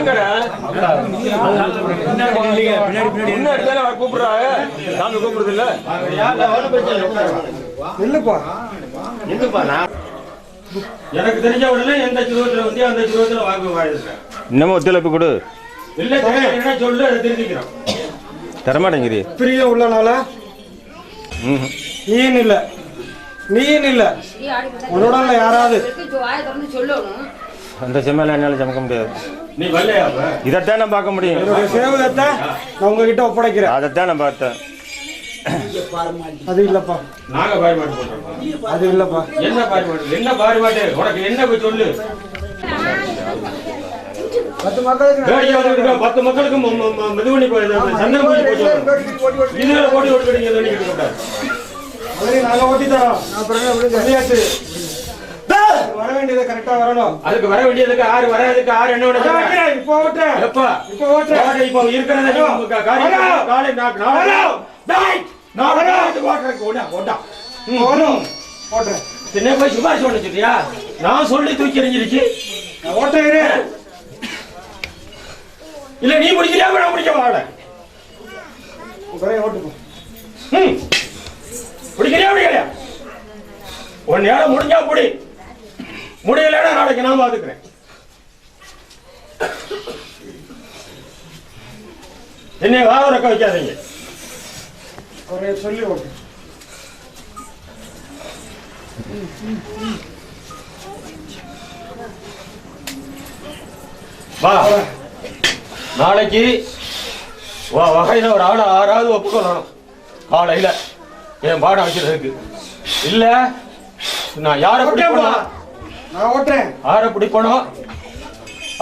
வாங்கடா. முன்னாடி தானே அவர் கூப்பிடுறாங்க. சாமி கூப்பிடுறது இல்ல. இல்லப்பா. எங்கப்பா நான் எனக்கு தெரிஞ்ச உடனே எந்த சுருவத்துல வந்து அந்த வாக்கு வாங்கிருக்கேன் இன்னமும் ஒத்துழைப்பு கொடு. இல்ல தெரியும் என்ன சொல்லு அதை தெரிஞ்சுக்கிறோம் தரமாட்டேங்கிறிய பிரியம் உள்ளனால நீன்னு இல்ல. நீன்னு இல்ல. உன்னோட யாராவது? சொல்லணும். அந்த செம்மையில என்னால சமைக்க முடியாது. இதைத்தான் நான் பார்க்க முடியும். சேவகத்தை நான் உங்ககிட்ட ஒப்படைக்கிறேன். அதைத்தான் நான் பார்த்தேன். அது இல்லப்பா. நாங்க போட்டோம் அது இல்லப்பா. என்ன பாரிமாட்டு என்ன பாரிமாட்டு உனக்கு என்ன போய் சொல்லு. பத்து மக்களுக்கு பத்து மக்களுக்கு இது பண்ணி போய் சந்தனம் இதுல போட்டி நாங்க ஓட்டி தரோம் வர வேண்டியது கரெக்டா வரணும். அதுக்கு வர வேண்டியதுக்கு ஆறு வராதுக்கு ஆறு என்ன நான் வைக்கிறேன், இப்போ ஓட்டுறேன் எப்ப? இப்போ ஓட்டுறேன் ஓட்டு இப்போ இருக்கிறத காலை நாக்கு நாட்டு ஓட்டுறதுக்கு ஓடா ஓடா வரும் ஓட்டுறேன் என்ன போய் சுபாஷ் சொல்றியா நான் சொல்லி தூக்கி எறிஞ்சிருச்சு. நான் ஓட்டுறேன் இல்ல நீ முடிக்கிறியா நான் முடிக்க மாட்டேன் ஓட்டுப்போம் ம். முடிக்கிறியா முடிக்கலையா உன்னையால முடிஞ்சா முடி முடியலன்னா நாளைக்கு நான் பாத்துக்கிறேன். என்னை வாழ ரக்க வைக்காதீங்க. ஒரே சொல்லி ஓட்டு. வா. நாளைக்கு வா வகையில ஒரு ஆளை ஆறாவது ஒப்புக்கொள்ளணும் காலையில. என் பாடம் வைக்கிறதுக்கு. இல்ல நான் யாரை பிடிப்பணும் நான் ஓட்டுறேன். யாரை பிடிப்பணும்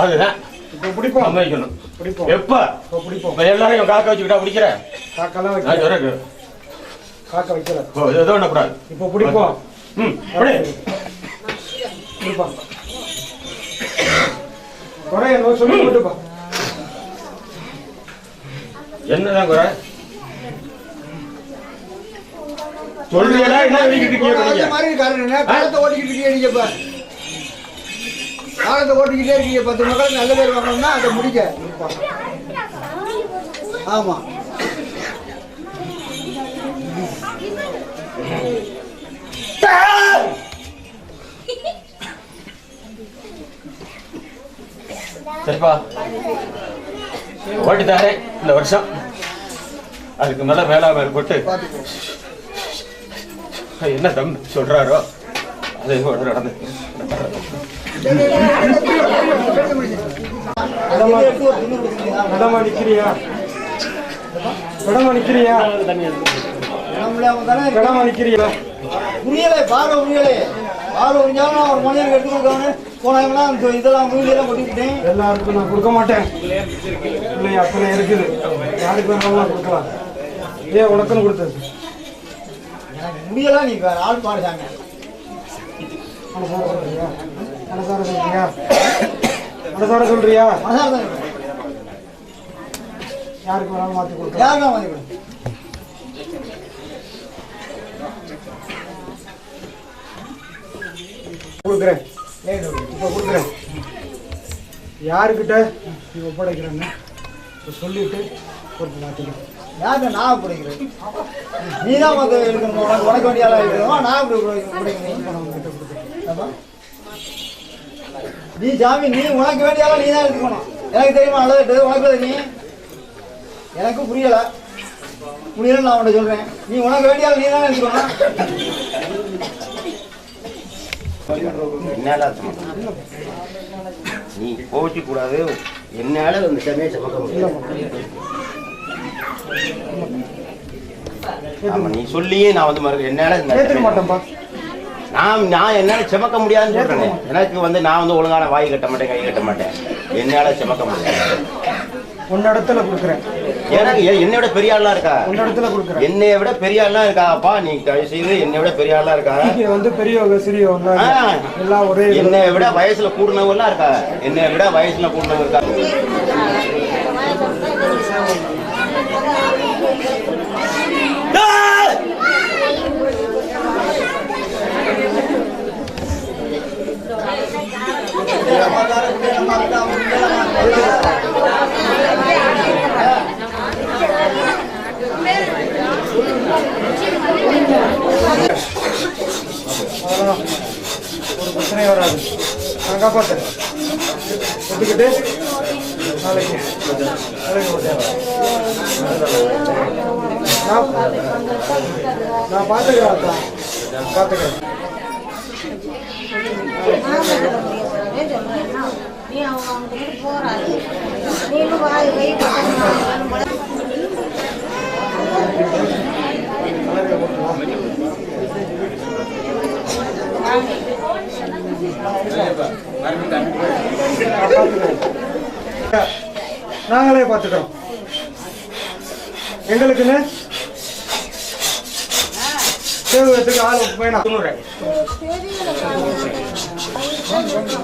அதுதான். இப்போ பிடிப்போம். சம்மதிக்கணும் பிடிப்போம். எப்ப? இப்போ பிடிப்போம். இப்ப எல்லாரையும் காக்க வச்சுக்கிட்டா பிடிக்கிற காக்கெல்லாம் சொல்றேன். காக்க வைக்கல ஓ, ஏதோ ஒண்ணு கூடாது இப்போ பிடிப்போம். ம் அப்படி. பிடிப்போம். குறை என்ன சொல்லி ஓட்டுப்பா என்னதான் குறை? சொல்றீங்களா? என்ன வெளிக்கிட்டு இருக்கீங்க காலத்தை ஓட்டிக்கிட்டு இருக்கீங்க பத்து மக்களுக்கு நல்ல பேர் வாங்கணும்னா அதை முடிக்க ஆமா. சரிப்பா. ஓட்டி தாரேன் இந்த வருஷம். அதுக்கு மேல வேளாண் போட்டு. என்ன தம் சொல்றாரோ? இடமா நிக்கிறியா இடமா நிக்கிறியா இடமா நிக்கிறியா புரியலை பார்வை புரியலை பார்வை புரிஞ்சாலும் ஒரு மனிதனுக்கு எடுத்து கொடுக்கணும் போனாங்கன்னா இந்த இதெல்லாம் மூலியெல்லாம் கொட்டிக்கிட்டேன் எல்லாருக்கும் நான் கொடுக்க மாட்டேன். இல்லையா அத்தனை இருக்குது. யாருக்கு வேணாலும் கொடுக்கலாம். ஏன் உனக்குன்னு கொடுத்தது? எனக்கு முடியலாம் நீ வேற ஆள் பாடுறாங்க மனசார சொல்றியா மனசார சொல்றியா மனசார சொல்றியா யாருக்கு வேணாலும் மாத்தி கொடுக்கலாம். யாருக்கா மாதிரி கொடு கொடுக்குறேன். இப்போ கொடுக்குறேன். யாருக்கிட்ட? நீ ஒப்படைக்கிறேன்னு சொல்லிட்டு கொடுத்து மாற்றிக்கிறேன் யார்கிட்ட நான் பிடிக்கிறேன் நீ தான் வந்து எடுக்கணும் உனக்கு உனக்கு வேண்டிய ஆளா இருக்கணும் நான் நீ ஜாமி நீ உனக்கு வேண்டிய நீ தான் எடுத்துக்கணும் எனக்கு தெரியுமா அழுதுட்டு உனக்கு நீ எனக்கும் புரியல புரியல நான் உன்ட்ட சொல்றேன் நீ உனக்கு வேண்டிய ஆள் நீ தான் எடுத்துக்கணும் என்னால நீ கோவிக்க கூடாது என்னால அந்த சமயம் சமக்க முடியும் ஆமா நீ சொல்லியே நான் வந்து மறுக்க என்னால மாட்டேன்ப்பா நான் நான் என்னால சுமக்க முடியாதுன்னு சொல்றேன். எனக்கு வந்து நான் வந்து ஒழுங்கான வாய் கட்ட மாட்டேன் கை கட்ட மாட்டேன். என்னால சுமக்க முடியாது. உன்ன இடத்துல கொடுக்குறேன். எனக்கு என்னை விட பெரிய ஆளா இருக்கா? உன்ன இடத்துல கொடுக்குறேன். என்னை விட பெரிய ஆளா இருக்காப்பா நீ தயவு செய்து என்னை விட பெரிய ஆளா இருக்கா? இங்க வந்து பெரியவங்க சிறியவங்க. எல்லாம் ஒரே என்னை விட வயசுல கூடுனவங்க எல்லாம் இருக்கா? என்னை விட வயசுல கூடுனவங்க இருக்கா? ஒரு பிரச்சனை வராது நான் காப்பாற்றுறேன் நாளைக்கு நாளைக்கு. நான் நான் பார்த்துக்கிறேன் அக்கா பார்த்துக்கிறேன் நீ அவங்க அவங்க வீட்டுக்கு போறாரு வாய் கை பக்கம் நாங்களே பார்த்துக்கிறோம் எங்களுக்குன்னு சேவகத்துக்கு ஆள் வேணாம்.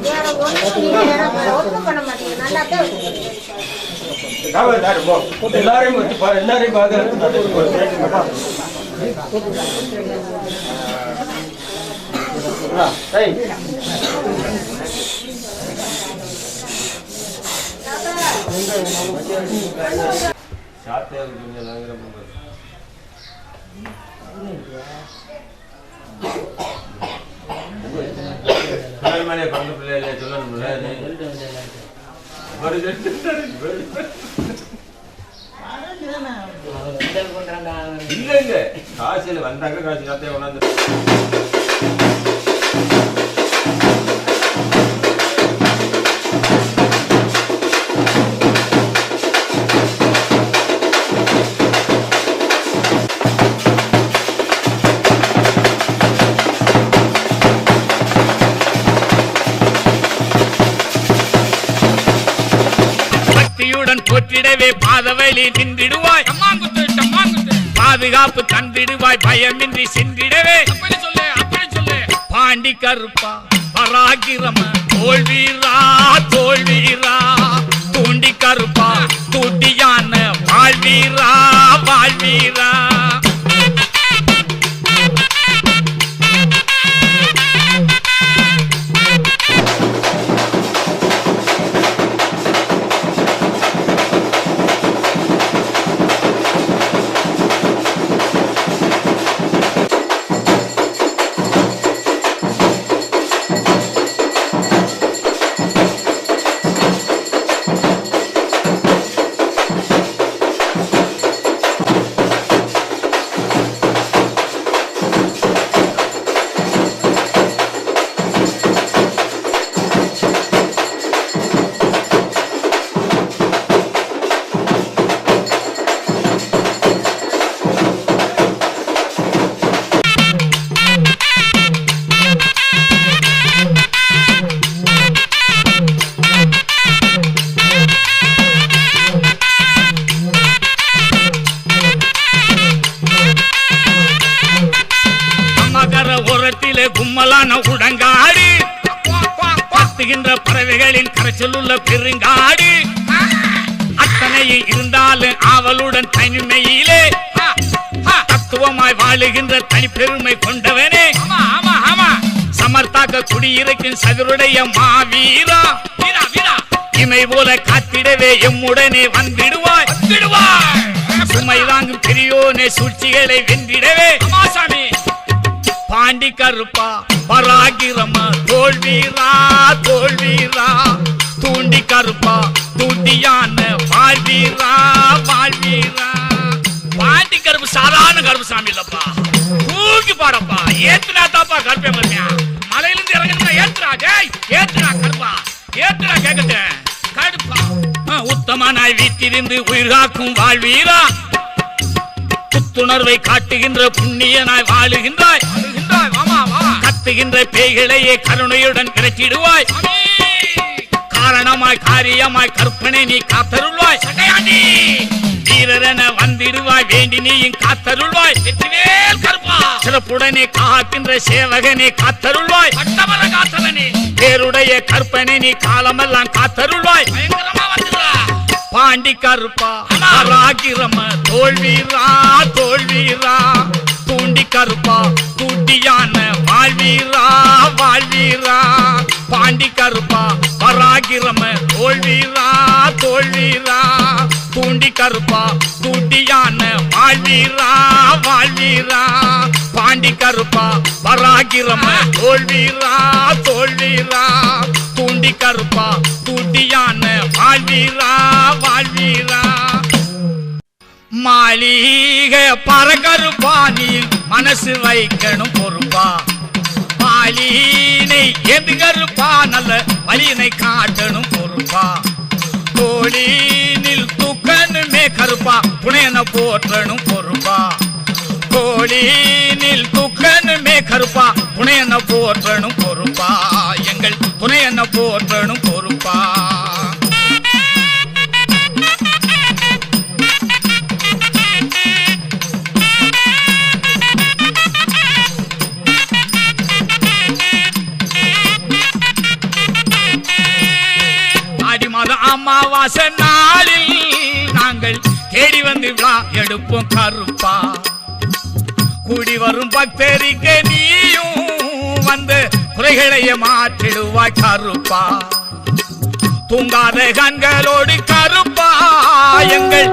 வேற ஒண்ணும் நீங்க எனக்கு ஒண்ணும் பண்ண மாட்டீங்க நல்லா தான் எல்லாரையும் வச்சு பா- எல்லாரையும் பார்க்கறது இல்ல இல்ல. காசில வந்தாங்க காசு காத்தைய உணர்ந்து போற்றிடவே பாதவழி நின்றிடுவாய். பாதுகாப்பு தந்திடுவாய் பயமின்றி சென்றிடவே. பாண்டி கருப்பா பராகிரம தோல்வீரா தோல்வீரா தூண்டி கருப்பா தூண்டியான வாழ்வீரா வாழ்வீரா. கரைச்சல் உள்ள பெருங்காடு. அத்தனையும் இருந்தாலும் ஆவலுடன் தனிமையிலே. தத்துவமாய் வாழுகின்ற தனி பெருமை கொண்டவனே சமர்த்தாக்க குடியிருக்கும் சதுருடைய மாவீரா. வீரா வீரா. இமை போல காத்திடவே எம்முடனே வந்திடுவாய். சுமை தாங்கும் பெரியோனே சூழ்ச்சிகளை வென்றிடவே. பாண்டி கருப்பா பராகிரமா தோல்வீரா தோல்வீரா. தூண்டி கருப்பா தூண்டியான வாழ்வீரா வாழ்வீரா. பாண்டி கருப்பு சாதாரண கருப்பு சாமி இல்லப்பா. தூக்கி பாடப்பா. ஏத்துனா தாப்பா கருப்பே மருமையா மலையில இருந்து இறங்கினா ஏத்துறா டேய் ஏத்துறா கருப்பா. ஏத்துறா கேக்கட்டு கடுப்பா. ஆ, உத்தமனாய் வீட்டிலிருந்து உயிர் காக்கும் வாழ்வீரா. புத்துணர்வை காட்டுகின்ற புண்ணியனாய் வாழுகின்றாய். வாழுகின்றாய். கத்துகின்ற பேய்களையே கருணையுடன் விரட்டிடுவாய். காரணமாய் காரியமாய் கற்பனை நீ காத்தருள்வாய். சட்டையாண்டி! வீரரென வந்திடுவாய் வேண்டி நீயும் காத்தருள்வாய். வெற்றிவேல் கருப்பா! சிறப்புடனே காக்கின்ற சேவகனே காத்தருள்வாய். பட்டமர காத்தவனே பேருடைய கற்பனை நீ காலமெல்லாம் காத்தருள்வாய். பயங்கரமா வந்துடுவா பாண்டி கருப்பா ராகிரம தோல்வீரா தோல்வீரா பாண்டி கருப்பா குட்டியான வாழ்வீரா வாழ்வீரா. பாண்டி கருப்பா பராகிரம தோல்வீரா தோல்வீரா. தூண்டி கருப்பா தூண்டியான வாழ்வீரா வாழ்வீரா. பாண்டி கருப்பா பராகிரம தோல்வீரா தோல்வீரா. தூண்டி கருப்பா தூண்டியான வாழ்வீரா வாழ்வீரா. மாளிகை பறக்கருப்பா நீ மனசு வைக்கணும் பொறுப்பா. பாலினை எதுகருப்பா நல்ல வலியினை காட்டணும் பொறுப்பா. கோழினில் தூக்கணுமே கருப்பா புனையனை போற்றணும் பொறுப்பா. கோழினில் தூக்கணுமே கருப்பா புனையனை போற்றணும் பொறுப்பா. எங்கள் புனையனை போற்றணும் அமாவாசை நாளில் நாங்கள் தேடி வந்து விழா எடுப்போம் கருப்பா. கூடி வரும் பக்தரிக்க நீயும் வந்து குறைகளைய மாற்றிடுவாய் கருப்பா. தூங்காத கண்களோடு கருப்பா எங்கள்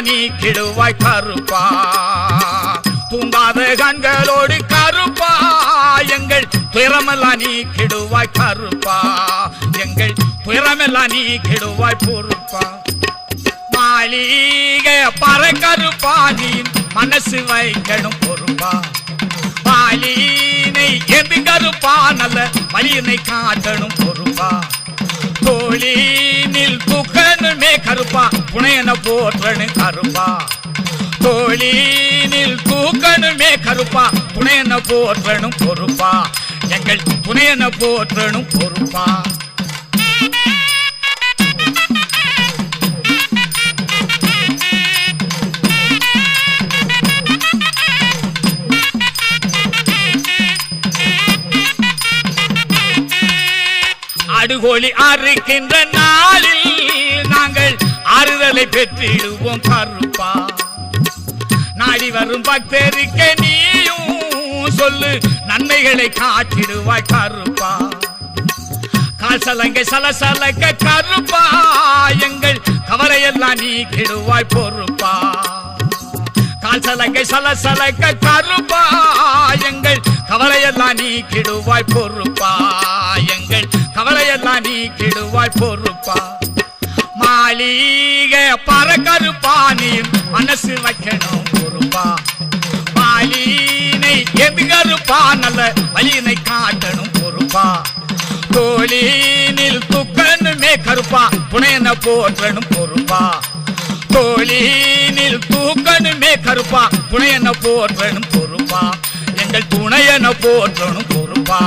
நீ கிடுவாய் கருப்பா. தூங்காத கண்களோடு கருப்பா. எங்கள் துயரமெல்லாம் நீ கிடுவாய் கருப்பா. எங்கள் துயரமெல்லாம் நீ கிடுவாய் பொறுப்பா. மாளிகை பற கருப்பா. நீ மனசு வைக்கணும் பொறுப்பா. பாலினை எது கருப்பா. நல்ல மலியினை காட்டணும் பொறுப்பா. தோழி நில் தூக்கணுமே கருப்பா புனையன போற்றனு கருப்பா. தோழி நில் தூக்கணுமே கருப்பா புனையன போற்றனும் பொறுப்பா. எங்கள் புனையன போற்றனும் பொறுப்பா. அடுகோழி அறுக்கின்ற நாளில் நாங்கள் ஆறுதலை பெற்றிடுவோம் கருப்பா. நாடி வரும் பக்தருக்கு நீயும் சொல்லு நன்மைகளை காட்டிடுவாய் கருப்பா. கால் சலங்கை சலசலக்க கருப்பா எங்கள் கவலையெல்லாம் நீக்கிடுவாய் பொறுப்பா. கால் சலங்கை சலசலக்க கருப்பா எங்கள் கவலையெல்லாம் நீக்கிடுவாய் பொறுப்பா. கவலையெல்லாம் நீ கிடுவாய் பொறுப்பா. மாளிகை பறக்கருப்பா நீ மனசு வைக்கணும் பொறுப்பா. மாலினை எதுகருப்பா நல்ல வழியினை காட்டணும் பொறுப்பா. தோழினில் துக்கணுமே கருப்பா புனையன போற்றணும் பொறுப்பா. தோழினில் தூக்கணுமே கருப்பா புனையன போற்றணும் பொறுப்பா. எங்கள் துணையன போற்றணும் பொறுப்பா.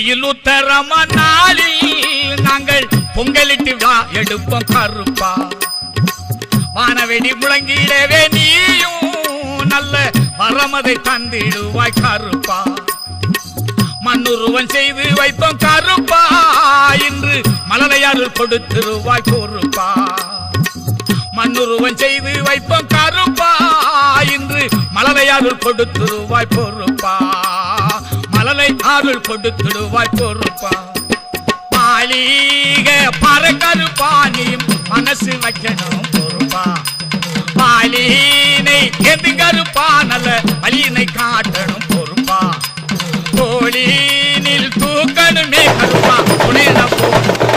பங்கினியில் உத்தரம நாளில் நாங்கள் பொங்கலிட்டு விழா எடுப்போம் கருப்பா. வானவெடி முழங்கிடவே நீயும் நல்ல வரமதை தந்திடுவாய் கருப்பா. மண்ணுருவன் செய்து வைப்போம் கருப்பா இன்று மலரையாறு கொடுத்துருவாய் பொறுப்பா. மண்ணுருவன் செய்து வைப்போம் கருப்பா இன்று மலரை கொடுத்துருவாய் பொறுப்பா. அருள் கொடுத்துடுவாய் பொறுப்பா. மாளிக பறக்கருப்பானியும் மனசு வைக்கணும் பொறுப்பா. பாலினை எதுங்கருப்பா நல்ல வழியினை காட்டணும் பொறுப்பா. கோழினில் தூக்கணுமே கருப்பா துணையிட போடும்